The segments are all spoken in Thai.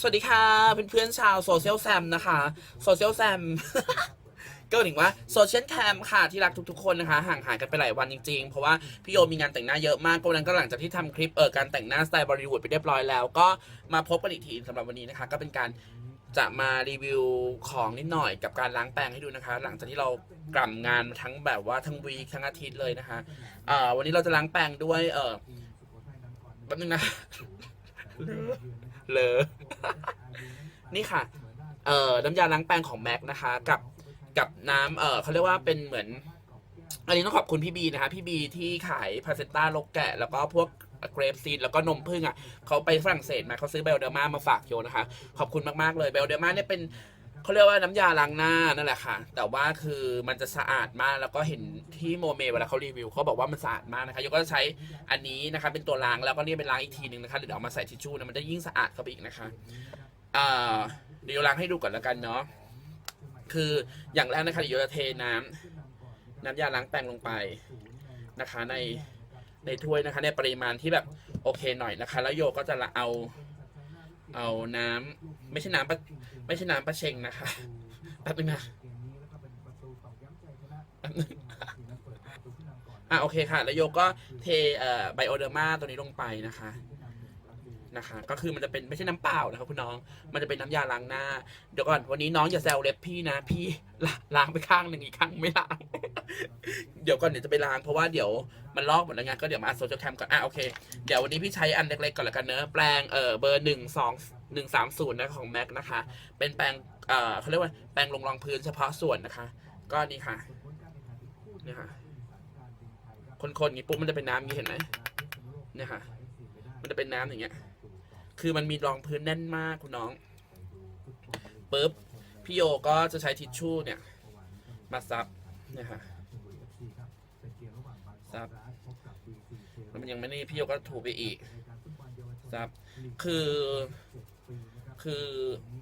สวัสดีค่ะเพื่อนๆชาวโซเชียลแซมนะคะโซเชียลแซมก็ถึงว่าโซเชียลแคมค่ะที่รักทุกๆคนนะคะ ห่างหายกันไปหลายวันจริงๆ เพราะว่าพี่โยมีงานแต่งหน้าเยอะมากก็วันนั้นก็หลังจากที่ทำคลิปเออการแต่งหน้าสไตล์บอลิวูดไปเรียบร้อยแล้ว ก็มาพบกันอีกทีสำหรับวันนี้นะคะ ก็เป็นการจะมารีวิวของนิดหน่อยกับการล้างแปรงให้ดูนะคะ หลังจากที่เรากล่ำงานทั้งแบบว่าทั้งวีคทั้งอาทิตย์เลยนะคะเอ่อวันนี้เราจะล้างแปรงด้วยเออแป๊บนึงนะ เลอนี่ค่ะ เอ่อน้ำยาล้างแปรงของแม็กนะคะ กับกับน้ำเอ่อเขาเรียกว่าเป็นเหมือน อันนี้ต้องขอบคุณพี่บีนะคะ พี่บีที่ขายพาเซต้าโลกแกะ แล้วก็พวกเกรปซีดแล้วก็นมผึ้งอะเขาไปฝรั่งเศสมาเขาซื้อเบลเดอร์มามาฝากโยนะคะ ขอบคุณมาก ๆ เลยเบลเดอร์มาเนี่ยเป็น เขาเรียกว่าน้ำยาล้างหน้านั่นแหละค่ะ แต่ว่าคือมันจะสะอาดมากแล้วก็เห็นที่โมเมเวลาเขารีวิวเขาบอกว่ามันสะอาดมากนะคะโยก็จะใช้อันนี้นะคะเป็นตัวล้างแล้วก็เนี่ยเป็นล้างอีกทีหนึ่งนะคะเดี๋ยวเอามาใส่ทิชชู่นะมันจะยิ่งสะอาดเข้าไปอีกนะคะอ่าเดี๋ยวล้างให้ดูก่อนแล้วกันเนาะคืออย่างแรกนะคะเดี๋ยวจะเทน้ำน้ำยาล้างแปรงลงไปนะคะในในถ้วยนะคะในปริมาณที่แบบโอเคหน่อยนะคะ แล้วโยก็จะละเอา เอาน้ำไม่ใช่น้ำปะไม่ใช่น้ำปลาเชงนะคะแป๊บนึงนะแป๊บนึงอะโอเคค่ะ แล้วโยก็เทเอ่อไบโอเดอร์มาตัวนี้ลงไปนะคะนะคะ ก็คือมันจะเป็นไม่ใช่น้ำเปล่านะครับคุณน้อง มันจะเป็นน้ำยาล้างหน้า เดี๋ยวก่อนวันนี้น้องอย่าแซวเล็บพี่นะ พี่ล้าล้างไปข้างหนึ่งอีกข้างไม่ล้าง เดี๋ยวก่อนเดี๋ยวจะไปล้างเพราะว่าเดี๋ยวมันลอกหมดแล้วไงก็เดี๋ยวมาอัดโซเชียลแคมก่อนอะโอเคเดี๋ยววันนี้พี่ใช้อันเล็กๆก่อนละกันเนอะแปรงเอ่อเบอร์หนึ่งสองหนึ่งสามศูนย์นะของแม็กนะคะ เป็นแปรงเอ่อเขาเรียกว่าแปรงลงรองพื้นเฉพาะส่วนนะคะ ก็นี่ค่ะนี่ค่ะ คนๆอย่างนี้ปุ๊บมันจะเป็นน้ำอย่างนี้เห็นไหมเนี่ยค่ะ มันจะเป็นน้ำอย่างเงี้ย คือมันมีรองพื้นแน่นมากคุณน้องปุ๊บพี่โยก็จะใช้ทิชชู่เนี่ย มาซับเนี่ยค่ะ ซับแล้วมันยังไม่นี่พี่โยก็ถูไปอีกซับคือ คือ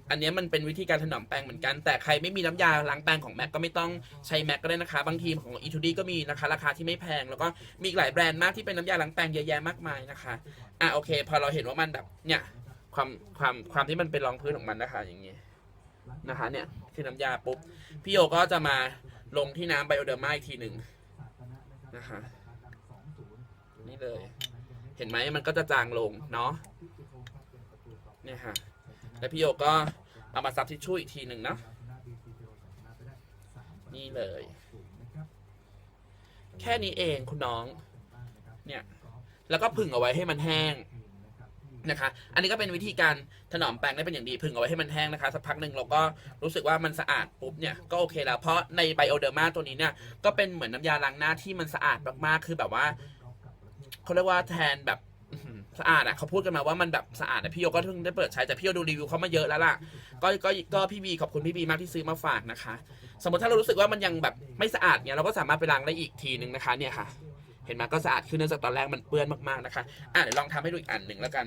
อันนี้มันเป็นวิธีการถนอมแปรงเหมือนกัน แต่ใครไม่มีน้ำยาล้างแปรงของแม็กก็ไม่ต้องใช้แม็กก็ได้นะคะ บางทีของอีทูดีก็มีนะคะ ราคาที่ไม่แพง แล้วก็มีหลายแบรนด์มากที่เป็นน้ำยาล้างแปรงเยอะแยะมากมายนะคะ อะโอเค พอเราเห็นว่ามันแบบเนี่ยความความความที่มันเป็นรองพื้นของมันนะคะ อย่างเงี้ยนะคะเนี่ยคือน้ำยาปุ๊บพี่โยก็จะมาลงที่น้ำไบโอเดอร์มาอีกทีหนึ่ง นะคะ นี่เลย เห็นไหมมันก็จะจางลงเนาะเนี่ยค่ะ แล้วพี่โยก็เอามาซับทิชชู่อีกทีหนึ่งนะนี่เลย แค่นี้เองคุณน้อง เนี่ย แล้วก็ผึ่งเอาไว้ให้มันแห้ง นะคะ อันนี้ก็เป็นวิธีการถนอมแปรงได้เป็นอย่างดีผึ่งเอาไว้ให้มันแห้งนะคะสักพักหนึ่งเราก็รู้สึกว่ามันสะอาดปุ๊บเนี่ยก็โอเคแล้ว เพราะในไบโอเดอร์มาตัวนี้เนี่ยก็เป็นเหมือนน้ำยาล้างหน้าที่มันสะอาดมากๆ คือแบบว่าเขาเรียกว่าแทนแบบสะอาดอะเขาพูดกันมาว่ามันแบบสะอาดแต่พี่โยก็เพิ่งได้เปิดใช้แต่พี่โยดูรีวิวเขามาเยอะแล้วล่ะก็ก็ก็พี่บีขอบคุณพี่บีมากที่ซื้อมาฝากนะคะ สมมติถ้าเรารู้สึกว่ามันยังแบบไม่สะอาดเนี่ยเราก็สามารถไปล้างได้อีกทีหนึ่งนะคะเนี่ยค่ะ เห็นไหมก็สะอาดขึ้นเนื่องจากตอนแรกมันเปื้อนมากๆนะคะอะเดี๋ยวลองทำให้ดูอีกอันหนึ่งแล้วกัน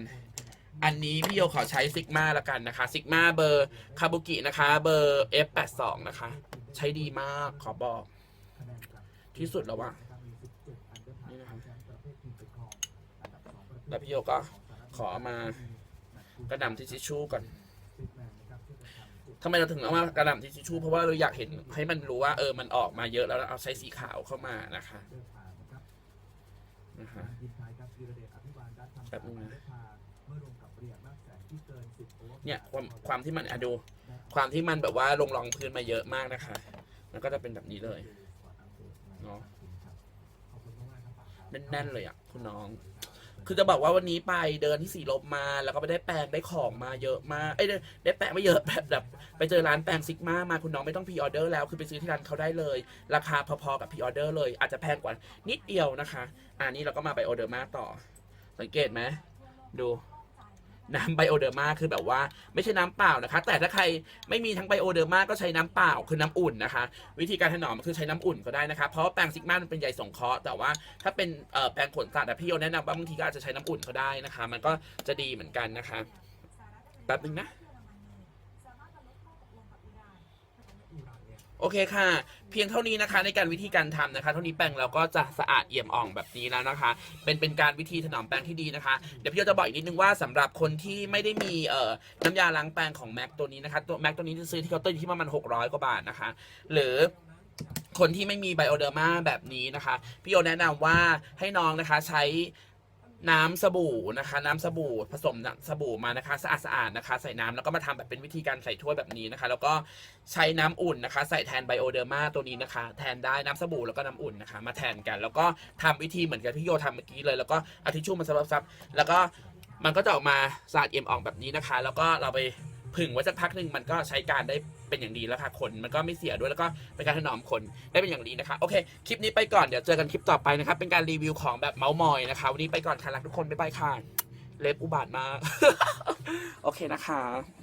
อันนี้พี่โยขอใช้ซิกมาแล้วกันนะคะซิกมาเบอร์คาบุกินะคะ เบอร์ F82 นะคะ ใช้ดีมากขอบอก ที่สุดแล้วว่ะนี่นะครับแล้วพี่โยก็ขอมากระหน่ำที่ทิชชู่ก่อนทำไมเราถึงเอามากระหน่ำที่ทิชชู่เพราะว่าเราอยากเห็นให้มันรู้ว่าเออมันออกมาเยอะแล้วเราเอาใช้สีขาวเข้ามานะคะ นะคะแบบนึงนะเนี่ยความความที่มันอะดู ความที่มันแบบว่าลงรองพื้นมาเยอะมากนะคะ มันก็จะเป็นแบบนี้เลยเนาะแน่นๆเลยอะคุณน้อง คือจะบอกว่าวันนี้ไปเดินที่สีลมมา แล้วก็ไปได้แปลงได้ของมาเยอะมากไอ้ยได้ได้แปลงไม่เยอะแบบแบบไปเจอร้านแปลงซิกมามาคุณน้องไม่ต้องพรีออเดอร์แล้วคือไปซื้อที่ร้านเขาได้เลย ราคาพอๆกับพรีออเดอร์เลยอาจจะแพงกว่านิดเดียวนะคะ อ่านี่เราก็มาไปออเดอร์มาต่อ สังเกตไหมดู น้ำไบโอเดอร์มาคือแบบว่าไม่ใช่น้ำเปล่านะคะ แต่ถ้าใครไม่มีทั้งไบโอเดอร์มาก็ใช้น้ำเปล่าคือน้ำอุ่นนะคะ วิธีการถนอมคือใช้น้ำอุ่นก็ได้นะคะ เพราะว่าแปรงซิกมามันเป็นใยสงเคราะห์แต่ว่าถ้าเป็นแปรงขนสัตว์พี่โยแนะนำว่าบางทีก็อาจจะใช้น้ำอุ่นก็ได้นะคะ มันก็จะดีเหมือนกันนะคะแป๊บนึงนะ โอเคค่ะ เพียงเท่านี้นะคะในการวิธีการทำนะคะ เท่านี้แปรงเราก็จะสะอาดเอี่ยมอ่องแบบนี้แล้วนะคะ เป็นเป็นการวิธีถนอมแปรงที่ดีนะคะ เดี๋ยวพี่โยจะบอกอีกนิดนึงว่าสำหรับคนที่ไม่ได้มีเอ่อน้ำยาล้างแปรงของแม็กตัวนี้นะคะตัวแม็กตัวนี้จะซื้อที่เคาน์เตอร์อยู่ที่ประมาณ600 กว่าบาทนะคะ หรือคนที่ไม่มีไบโอเดอร์มาแบบนี้นะคะ พี่โยแนะนำว่าให้น้องนะคะใช้ น้ำสบู่นะคะ น้ำสบู่ผสมสบู่มานะคะสะอาดสะอาดนะคะ ใส่น้ำแล้วก็มาทำแบบเป็นวิธีการใส่ถ้วยแบบนี้นะคะ แล้วก็ใช้น้ำอุ่นนะคะ ใส่แทนไบโอเดอร์มาตัวนี้นะคะ แทนได้น้ำสบู่แล้วก็น้ำอุ่นนะคะ มาแทนกัน แล้วก็ทำวิธีเหมือนกับที่โยทำเมื่อกี้เลย แล้วก็เอาทิชชู่มาซับๆแล้วก็มันก็จะออกมาสะอาดเอี่ยมอ่องแบบนี้นะคะ แล้วก็เราไป ผึ่งไว้สักพักหนึ่งมันก็ใช้การได้เป็นอย่างดีแล้วค่ะขนมันก็ไม่เสียด้วยแล้วก็เป็นการถนอมขนได้เป็นอย่างดีนะคะโอเคคลิปนี้ไปก่อนเดี๋ยวเจอกันคลิปต่อไปนะครับเป็นการรีวิวของแบบเมาส์มอยนะคะวันนี้ไปก่อนค่ะรักทุกคนบ๊ายบายค่ะเล็บอุบาทมากโอเคนะคะ